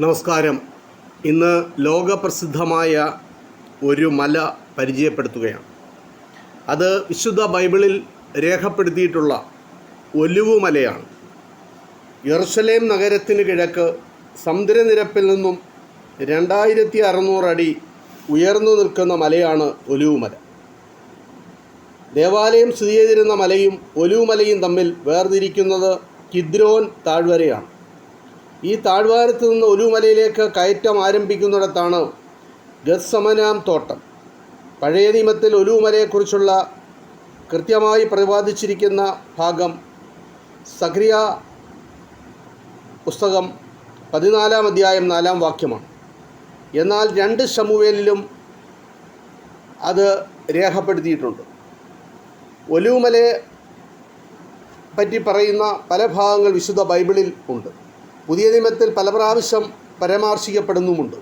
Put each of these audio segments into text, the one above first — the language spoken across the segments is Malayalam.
നമസ്കാരം. ഇന്ന് ലോകപ്രസിദ്ധമായ ഒരു മല പരിചയപ്പെടുത്തുകയാണ്. അത് വിശുദ്ധ ബൈബിളിൽ രേഖപ്പെടുത്തിയിട്ടുള്ള ഒലിവു മലയാണ്. യെറുസലേം നഗരത്തിന് കിഴക്ക് സമുദ്രനിരപ്പിൽ നിന്നും രണ്ടായിരത്തി അറുന്നൂറ് അടി ഉയർന്നു നിൽക്കുന്ന മലയാണ് ഒലിവുമല ദേവാലയം സ്ഥിതി ചെയ്തിരുന്ന മലയും ഒലിവുമലയും തമ്മിൽ വേർതിരിക്കുന്നത് കിദ്രോൻ താഴ്വരയാണ്. ഈ താഴ്വാരത്ത് നിന്ന് ഒലുമലയിലേക്ക് കയറ്റം ആരംഭിക്കുന്നിടത്താണ് ഗസ്സമനാം തോട്ടം. പഴയ നിയമത്തിൽ ഒലുമലയെക്കുറിച്ചുള്ള കൃത്യമായി പ്രതിപാദിച്ചിരിക്കുന്ന ഭാഗം സക്രിയ പുസ്തകം പതിനാലാം അധ്യായം നാലാം വാക്യമാണ്. എന്നാൽ രണ്ട് ശമുവേലിലും അത് രേഖപ്പെടുത്തിയിട്ടുണ്ട്. ഒലുമലയെ പറ്റി പറയുന്ന പല ഭാഗങ്ങൾ വിശുദ്ധ ബൈബിളിൽ ഉണ്ട്. പുതിയ നിയമത്തിൽ പല പ്രാവശ്യം പരാമർശിക്കപ്പെടുന്നുമുണ്ട്.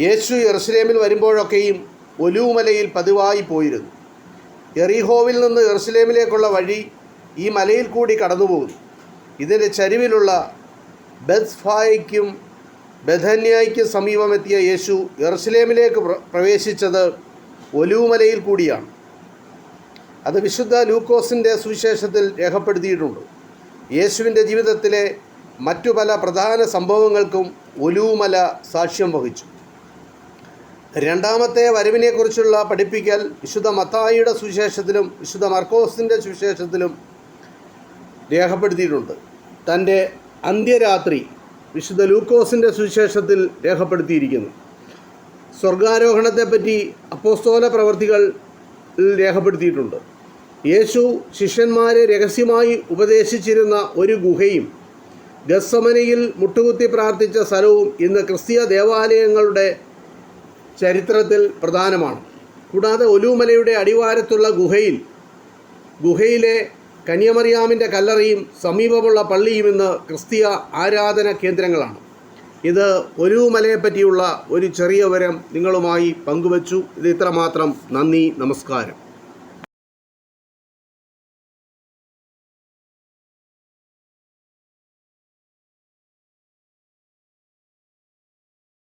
യേശു എറുസലേമിൽ വരുമ്പോഴൊക്കെയും ഒലുമലയിൽ പതിവായി പോയിരുന്നു. എറിഹോവിൽ നിന്ന് എറുസലേമിലേക്കുള്ള വഴി ഈ മലയിൽ കൂടി കടന്നുപോകുന്നു. ഇതിന്റെ ചരിവിലുള്ള ബെസ്ഫായ്ക്കും ബഥന്യായ്ക്കും സമീപമെത്തിയ യേശു എറുസലേമിലേക്ക് പ്ര- പ്രവേശിച്ചത് ഒലുമലയിൽ കൂടിയാണ്. അത് വിശുദ്ധ ലൂക്കോസിന്റെ സുവിശേഷത്തിൽ രേഖപ്പെടുത്തിയിട്ടുണ്ട്. യേശുവിന്റെ ജീവിതത്തിലെ മറ്റു പല പ്രധാന സംഭവങ്ങൾക്കും ഒലുവുമല സാക്ഷ്യം വഹിച്ചു. രണ്ടാമത്തെ വരവിനെക്കുറിച്ചുള്ള പഠിപ്പിക്കൽ വിശുദ്ധ മത്തായിയുടെ സുവിശേഷത്തിലും വിശുദ്ധ മർക്കോസിന്റെ സുവിശേഷത്തിലും രേഖപ്പെടുത്തിയിട്ടുണ്ട്. തന്റെ അന്ത്യരാത്രി വിശുദ്ധ ലൂക്കോസിന്റെ സുവിശേഷത്തിൽ രേഖപ്പെടുത്തിയിരിക്കുന്നു. സ്വർഗാരോഹണത്തെപ്പറ്റി അപ്പോസ്തോല പ്രവർത്തികൾ രേഖപ്പെടുത്തിയിട്ടുണ്ട്. യേശു ശിഷ്യന്മാരെ രഹസ്യമായി ഉപദേശിച്ചിരുന്ന ഒരു ഗുഹയും ഗസ്സമനയിൽ മുട്ടുകുത്തി പ്രാർത്ഥിച്ച സ്ഥലവും ഇന്ന് ക്രിസ്തീയ ദേവാലയങ്ങളുടെ ചരിത്രത്തിൽ പ്രധാനമാണ്. കൂടാതെ ഒലുമലയുടെ അടിവാരത്തുള്ള ഗുഹയിൽ ഗുഹയിലെ കന്യമറിയാമിന്റെ കല്ലറയും സമീപമുള്ള പള്ളിയും ഇന്ന് ക്രിസ്തീയ ആരാധന കേന്ദ്രങ്ങളാണ്. ഇത് ഒലുമലയെ പറ്റിയുള്ള ഒരു ചെറിയ വിവരം നിങ്ങളുമായി പങ്കുവച്ചു. ഇത് ഇത്രമാത്രം നന്ദി നമസ്കാരം.